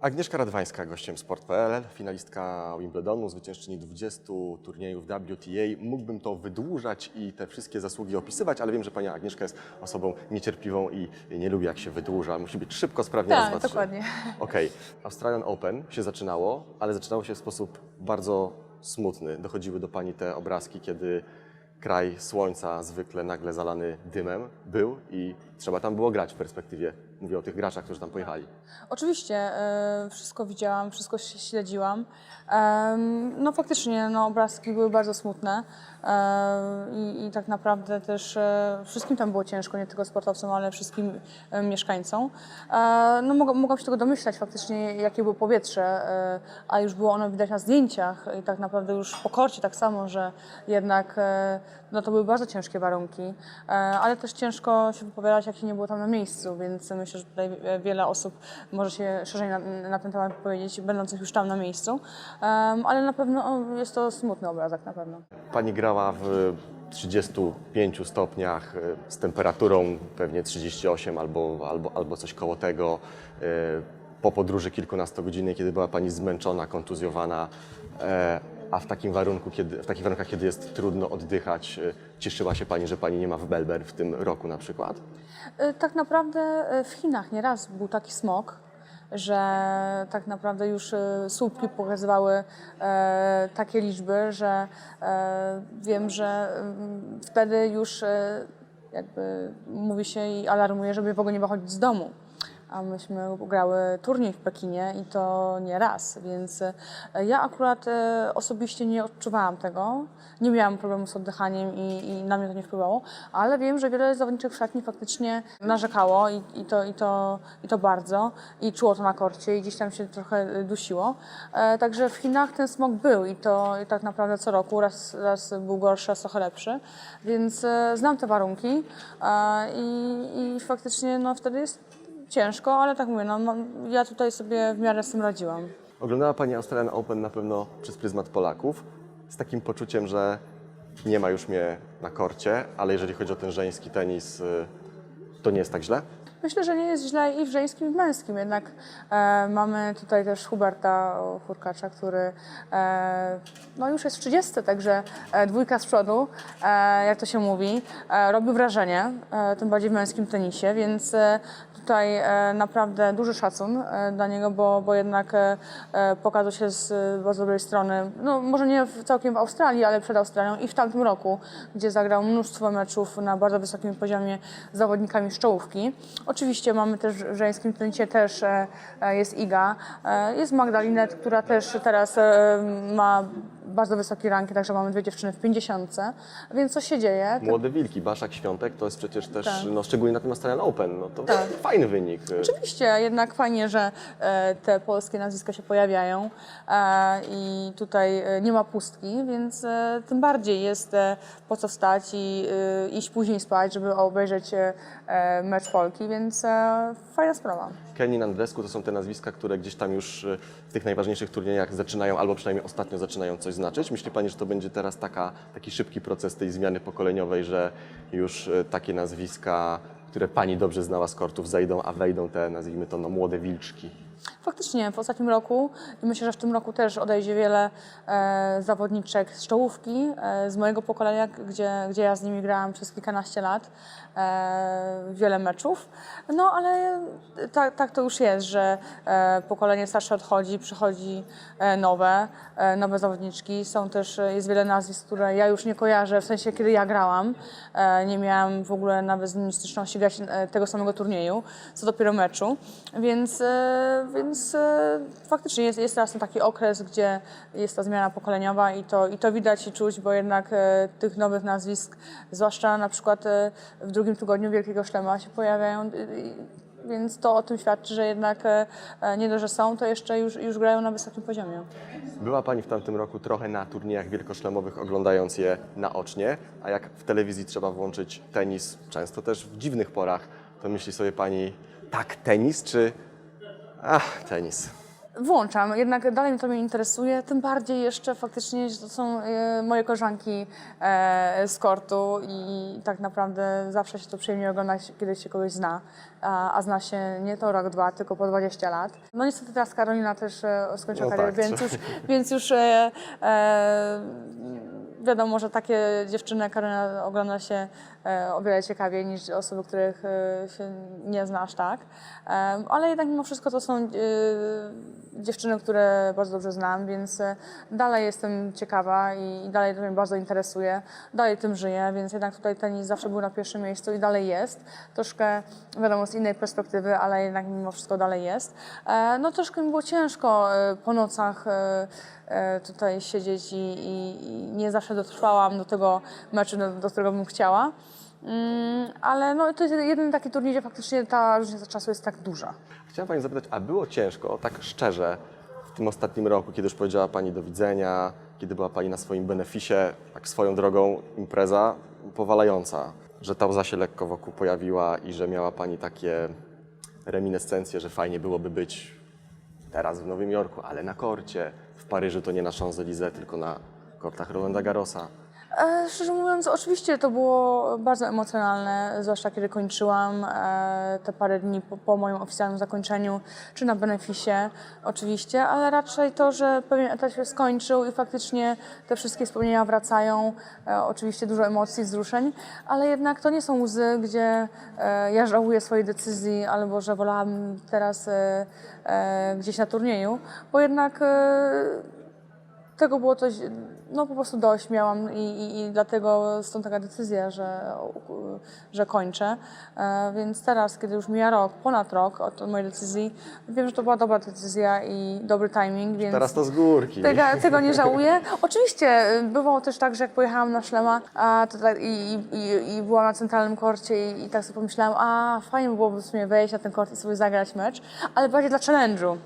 Agnieszka Radwańska, gościem Sport.pl, finalistka Wimbledonu, zwyciężczyni 20 turniejów WTA. Mógłbym to wydłużać i te wszystkie zasługi opisywać, ale wiem, że pani Agnieszka jest osobą niecierpliwą i nie lubi jak się wydłuża. Musi być szybko, sprawnie, Tak, dokładnie. Okej, Australian Open się zaczynało, ale zaczynało się w sposób bardzo smutny. Dochodziły do pani te obrazki, kiedy kraj słońca, zwykle nagle zalany dymem, był i trzeba tam było grać w perspektywie. Mówię o tych graczach, którzy tam pojechali. Oczywiście, e, wszystko widziałam, wszystko śledziłam. No faktycznie, no, obrazki były bardzo smutne e, i, i tak naprawdę też e, wszystkim tam było ciężko, nie tylko sportowcom, ale wszystkim mieszkańcom. No mogłam, się tego domyślać faktycznie, jakie było powietrze, a już było ono widać na zdjęciach i tak naprawdę już po korcie tak samo, że jednak no, to były bardzo ciężkie warunki, ale też ciężko się wypowiadać, jak się nie było tam na miejscu, więc myślę, że tutaj e, wiele osób może się szerzej na, na ten temat powiedzieć, będących już tam na miejscu, Em, ale na pewno jest to smutny obrazek na pewno. Pani grała w 35 stopniach e, z temperaturą pewnie 38 albo, albo, albo coś koło tego. e, Po podróży kilkunastogodzinnej, kiedy była Pani zmęczona, kontuzjowana, a w takim warunku, kiedy, w takich warunkach, kiedy jest trudno oddychać, e, cieszyła się Pani, że Pani nie ma w Melbourne w tym roku na przykład? E, Tak naprawdę e, w Chinach nieraz był taki smog, że tak naprawdę już słupki pokazywały takie liczby, że wiem, że mm, wtedy już jakby mówi się i alarmuje, żeby w ogóle nie wychodzić z domu. A myśmy grały turniej w Pekinie i to nie raz, więc e, ja akurat e, osobiście nie odczuwałam tego. Nie miałam problemu z oddychaniem i, i na mnie to nie wpływało, ale wiem, że wiele zawodniczych szatni faktycznie narzekało i, i, to, i, to, i to bardzo i czuło to na korcie i gdzieś tam się trochę e, dusiło. Także w Chinach ten smog był i to i tak naprawdę co roku raz, raz był gorszy, raz trochę lepszy, więc znam te warunki i, i faktycznie no, wtedy jest ciężko, ale tak mówię, no, mam- ja tutaj sobie w miarę z tym radziłam. Oglądała Pani Australian Open na pewno przez pryzmat Polaków, z takim poczuciem, że nie ma już mnie na korcie, ale jeżeli chodzi o ten żeński tenis, y, to nie jest tak źle? Myślę, że nie jest źle i w żeńskim, i w męskim. Jednak e, mamy tutaj też Huberta Hurkacza, który e, no już jest w 30, także e, dwójka z przodu, e, jak to się mówi, e, robi wrażenie, e, tym bardziej w męskim tenisie, więc e, tutaj e, naprawdę duży szacun e, dla niego, bo, bo jednak e, e, pokazał się z bardzo dobrej strony, no może nie w, całkiem w Australii, ale przed Australią i w tamtym roku, gdzie zagrał mnóstwo meczów na bardzo wysokim poziomie z zawodnikami z czołówki. Oczywiście mamy też w żeńskim tenisie też e, e, jest Iga, e, jest Magdalinet, która też teraz ma bardzo wysoki ranking, także mamy dwie dziewczyny w 50, więc co się dzieje? Młode wilki, Baszak Świątek, to jest przecież też, Tak. no szczególnie na tym Australian Open, no to Tak. fajny wynik. Oczywiście, jednak fajnie, że e, te polskie nazwiska się pojawiają e, i tutaj e, nie ma pustki, więc tym bardziej jest po co wstać i iść później spać, żeby obejrzeć mecz Polki, więc fajna sprawa. Kenin Andrescu to są te nazwiska, które gdzieś tam już w tych najważniejszych turniejach zaczynają, albo przynajmniej ostatnio zaczynają coś znaczyć. Myśli Pani, że to będzie teraz taka, taki szybki proces tej zmiany pokoleniowej, że już y, takie nazwiska, które Pani dobrze znała z kortów, zejdą, a wejdą te, nazwijmy to, no, młode wilczki? Faktycznie w ostatnim roku i myślę, że w tym roku też odejdzie wiele e, zawodniczek z czołówki, e, z mojego pokolenia, gdzie, gdzie ja z nimi grałam przez kilkanaście lat, e, wiele meczów. No ale tak, tak to już jest, że e, pokolenie starsze odchodzi, przychodzi e, nowe, e, nowe zawodniczki. Są też, e, jest wiele nazwisk, które ja już nie kojarzę, w sensie kiedy ja grałam. E, nie miałam w ogóle nawet z nimi styczności grać e, tego samego turnieju, co dopiero meczu. Więc, e, więc e, faktycznie jest, jest teraz taki okres, gdzie jest ta zmiana pokoleniowa i to, i to widać i czuć, bo jednak e, tych nowych nazwisk, zwłaszcza na przykład e, w drugim tygodniu Wielkiego Szlema się pojawiają. Więc to o tym świadczy, że jednak nie dość, że są, to jeszcze już, już grają na wysokim poziomie. Była Pani w tamtym roku trochę na turniejach wielkoszlemowych, oglądając je naocznie, a jak w telewizji trzeba włączyć tenis, często też w dziwnych porach, to myśli sobie Pani, tak, tenis, czy... Ach, tenis. Włączam, jednak dalej mnie to mnie interesuje, tym bardziej jeszcze faktycznie, że to są e, moje koleżanki e, z kortu i tak naprawdę zawsze się to przyjemnie oglądać, kiedy się kogoś zna, a, a zna się nie to rok, dwa, tylko po 20 lat. No niestety teraz Karolina też e, skończyła No karierę, tak, więc już, więc już e, e, wiadomo, że takie dziewczyny Karolina ogląda się o wiele ciekawiej niż osoby, których e, się nie znasz, tak? E, ale jednak mimo wszystko to są e, dziewczyny, które bardzo dobrze znam, więc e, dalej jestem ciekawa i, dalej to mnie bardzo interesuje, dalej tym żyję, więc jednak tutaj tenis zawsze był na pierwszym miejscu i dalej jest. Troszkę, wiadomo, z innej perspektywy, ale jednak mimo wszystko dalej jest. E, no troszkę mi było ciężko e, po nocach e, e, tutaj siedzieć i, i, i nie zawsze dotrwałam do tego meczu, do, do którego bym chciała. Mm, ale no, to jest jeden taki turniej, gdzie faktycznie ta różnica czasu jest tak duża. Chciałem Pani zapytać, a było ciężko, tak szczerze, w tym ostatnim roku, kiedy już powiedziała Pani do widzenia, kiedy była Pani na swoim beneficie, tak swoją drogą impreza powalająca, że ta łza się lekko wokół pojawiła i że miała Pani takie reminiscencje, że fajnie byłoby być teraz w Nowym Jorku, ale na korcie, w Paryżu to nie na Champs-Élysées, tylko na kortach Rolanda Garrosa. E, szczerze mówiąc, oczywiście to było bardzo emocjonalne, zwłaszcza kiedy kończyłam e, te parę dni po, po moim oficjalnym zakończeniu, czy na beneficie oczywiście, ale raczej to, że pewien etap się skończył i faktycznie te wszystkie wspomnienia wracają, e, oczywiście dużo emocji, wzruszeń, ale jednak to nie są łzy, gdzie ja żałuję swojej decyzji albo że wolałam teraz gdzieś na turnieju, bo jednak tego było coś, no po prostu dość miałam i, i, i dlatego stąd taka decyzja, że, że kończę. E, więc teraz, kiedy już mija rok, ponad rok od mojej decyzji, wiem, że to była dobra decyzja i dobry timing, więc Teraz to z górki. tego, tego nie żałuję. Oczywiście y, bywało też tak, że jak pojechałam na szlema a, to tak, i, i, i byłam na centralnym korcie i, i tak sobie pomyślałam, a fajnie by byłoby w sumie wejść na ten kort i sobie zagrać mecz, ale bardziej dla challenge'u.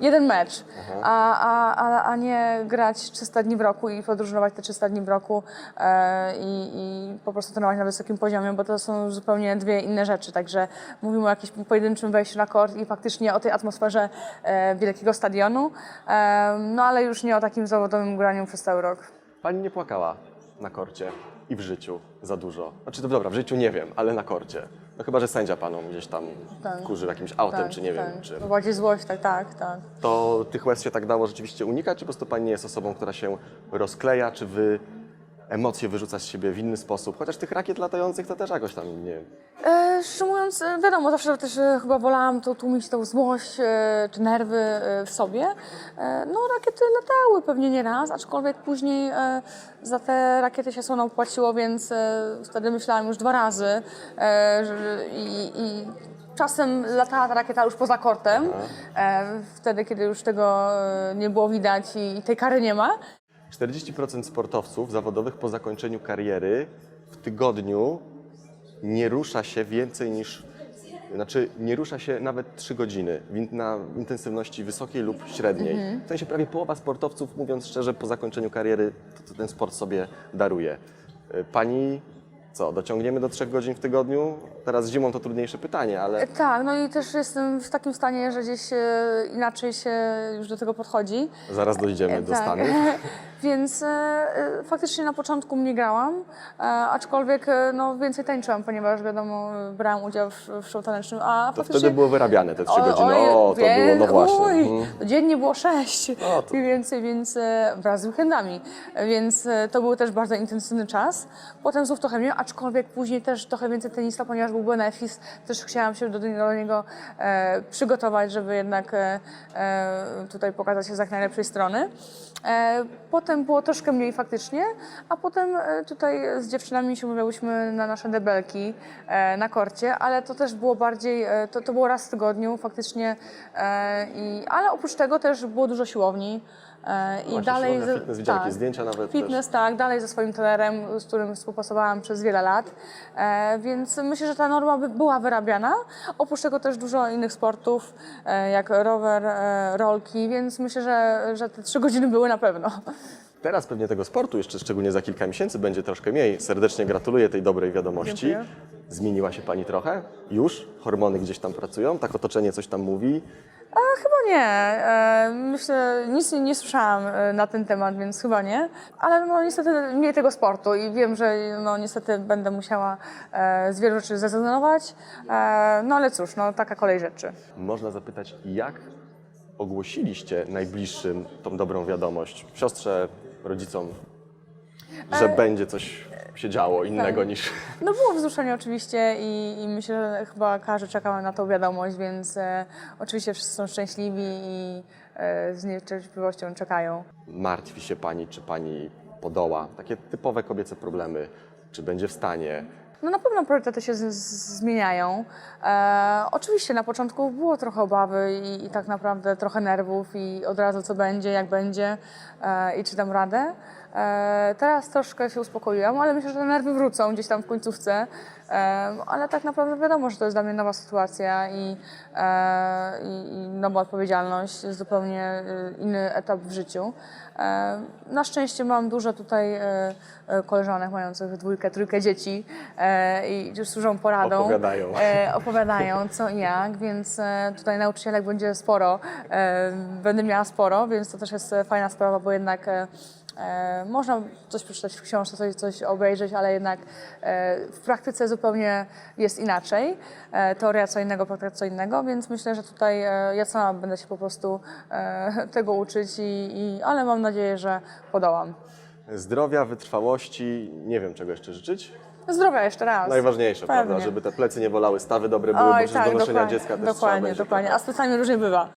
Jeden mecz, a, a, a, a nie grać 300 dni w roku i podróżować te 300 dni w roku e, i, i po prostu trenować na wysokim poziomie, bo to są zupełnie dwie inne rzeczy. Także mówimy o jakimś pojedynczym wejściu na kort i faktycznie o tej atmosferze e, wielkiego stadionu, e, no ale już nie o takim zawodowym graniu przez cały rok. Pani nie płakała na korcie i w życiu za dużo. Znaczy, to dobra, w życiu nie wiem, ale na korcie. No chyba, że sędzia Paną gdzieś tam Tak. kurzył jakimś autem, Tak, czy nie wiem, tak. czy... To bardziej złość, tak, tak, tak. To tych łez się tak dało rzeczywiście unikać, czy po prostu Pani nie jest osobą, która się rozkleja, czy Wy emocje wyrzuca z siebie w inny sposób? Chociaż tych rakiet latających to też jakoś tam nie... E, szczerze mówiąc, e, wiadomo, zawsze też e, chyba wolałam to tłumić tą złość e, czy nerwy e, w sobie. E, no rakiety latały pewnie nie raz, aczkolwiek później e, za te rakiety się słono opłaciło, więc e, wtedy myślałam już dwa razy e, że, i, i Czasem latała ta rakieta już poza kortem, e, wtedy kiedy już tego e, nie było widać i, i tej kary nie ma. 40% sportowców zawodowych po zakończeniu kariery w tygodniu nie rusza się więcej niż, znaczy nie rusza się nawet 3 godziny na intensywności wysokiej lub średniej. W sensie prawie połowa sportowców, mówiąc szczerze, po zakończeniu kariery to, ten sport sobie daruje. Y, Pani co, dociągniemy do 3 godzin w tygodniu? Teraz zimą to trudniejsze pytanie, ale Tak, no i też jestem w takim stanie, że gdzieś e, inaczej się już do tego podchodzi. zaraz dojdziemy do Tak. Stanów. Więc e, e, faktycznie na początku nie grałam, e, aczkolwiek no, więcej tańczyłam, ponieważ wiadomo, brałam udział w, w show tanecznym. A To wtedy było wyrabiane te 3 Oj, godziny. O, to wie- było, no właśnie. Oj, Mhm. Dziennie było sześć O, to- i więcej, więc wraz z weekendami. Więc to był też bardzo intensywny czas. Potem znów trochę mniej, aczkolwiek później też trochę więcej tenisa, ponieważ był benefis. Też chciałam się do, do niego e, przygotować, żeby jednak e, tutaj pokazać się z jak najlepszej strony. E, potem było troszkę mniej faktycznie, a potem e, tutaj z dziewczynami się umawiałyśmy na nasze debelki e, na korcie, ale to też było bardziej, e, to, to było raz w tygodniu faktycznie, i, ale oprócz tego też było dużo siłowni. I Właśnie, dalej. siłownia, fitness, widziałem jakieś zdjęcia nawet Fitness, tak, dalej ze swoim trenerem, z którym współpracowałam przez wiele lat. Więc myślę, że ta norma by była wyrabiana. Oprócz tego też dużo innych sportów, jak rower, rolki, więc myślę, że, że te trzy godziny były na pewno. Teraz pewnie tego sportu, jeszcze szczególnie za kilka miesięcy, będzie troszkę mniej. Serdecznie gratuluję tej dobrej wiadomości. Dziękuję. Zmieniła się Pani trochę? Już? Hormony gdzieś tam pracują? Tak otoczenie coś tam mówi? Chyba nie. E, Myślę, nic nie, nie słyszałam e, na ten temat, więc chyba nie. Ale no niestety mniej tego sportu i wiem, że no niestety będę musiała e, z wielu rzeczy zrezygnować. E, No ale cóż, no taka kolej rzeczy. Można zapytać, jak ogłosiliście najbliższym tą dobrą wiadomość? Siostrze, rodzicom, że będzie coś się działo innego niż... No było wzruszenie oczywiście i, i myślę, że chyba każdy czekał na tą wiadomość, więc e, oczywiście wszyscy są szczęśliwi i e, z niecierpliwością czekają. Martwi się pani, czy pani podoła? Takie typowe kobiece problemy. Czy będzie w stanie? No na pewno priorytety się z, z, zmieniają. E, oczywiście na początku było trochę obawy i, i tak naprawdę trochę nerwów i od razu co będzie, jak będzie e, i czy dam radę. E, teraz troszkę się uspokoiłam, ale myślę, że te nerwy wrócą gdzieś tam w końcówce. E, ale tak naprawdę wiadomo, że to jest dla mnie nowa sytuacja i, e, i, nowa odpowiedzialność, zupełnie inny etap w życiu. Na szczęście mam dużo tutaj koleżanek mających dwójkę, trójkę dzieci i już służą poradą. Opowiadają. Opowiadają co i jak, więc tutaj nauczycielek będzie sporo, będę miała sporo, więc to też jest fajna sprawa, bo jednak e, można coś przeczytać w książce, coś, coś obejrzeć, ale jednak e, w praktyce zupełnie jest inaczej. E, teoria co innego, praktyka co innego, więc myślę, że tutaj e, ja sama będę się po prostu e, tego uczyć, i, i, ale mam nadzieję, że podołam. Zdrowia, wytrwałości, nie wiem czego jeszcze życzyć. Zdrowia jeszcze raz. Najważniejsze, Pewnie. prawda? Żeby te plecy nie bolały, stawy dobre były, bo Oj, tak, do noszenia dokładnie, dziecka też dokładnie, trzeba będzie, dokładnie. A z plecami różnie bywa.